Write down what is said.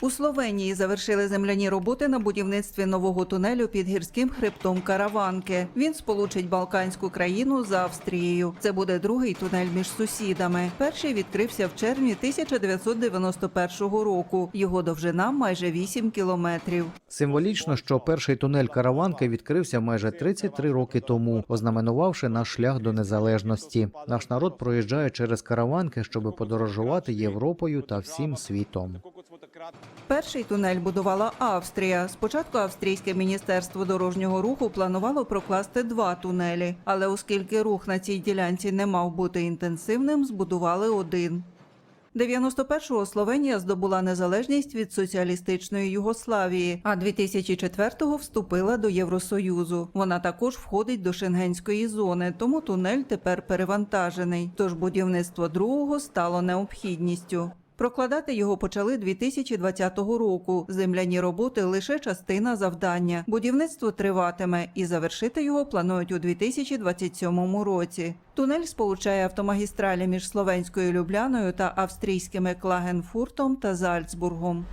У Словенії завершили земляні роботи на будівництві нового тунелю під гірським хребтом Караванки. Він сполучить Балканську країну з Австрією. Це буде другий тунель між сусідами. Перший відкрився в червні 1991 року. Його довжина майже 8 кілометрів. Символічно, що перший тунель Караванки відкрився майже 33 роки тому, ознаменувавши наш шлях до незалежності. Наш народ проїжджає через Караванки, щоб подорожувати Європою та всім світом. Перший тунель будувала Австрія. Спочатку австрійське міністерство дорожнього руху планувало прокласти два тунелі, але оскільки рух на цій ділянці не мав бути інтенсивним, збудували один. 91-го Словенія здобула незалежність від соціалістичної Югославії, а 2004-го вступила до Євросоюзу. Вона також входить до шенгенської зони, тому тунель тепер перевантажений. Тож будівництво другого стало необхідністю. Прокладати його почали 2020 року. Земляні роботи лише частина завдання. Будівництво триватиме і завершити його планують у 2027 році. Тунель сполучає автомагістралі між словенською Любляною та австрійськими Клагенфуртом та Зальцбургом.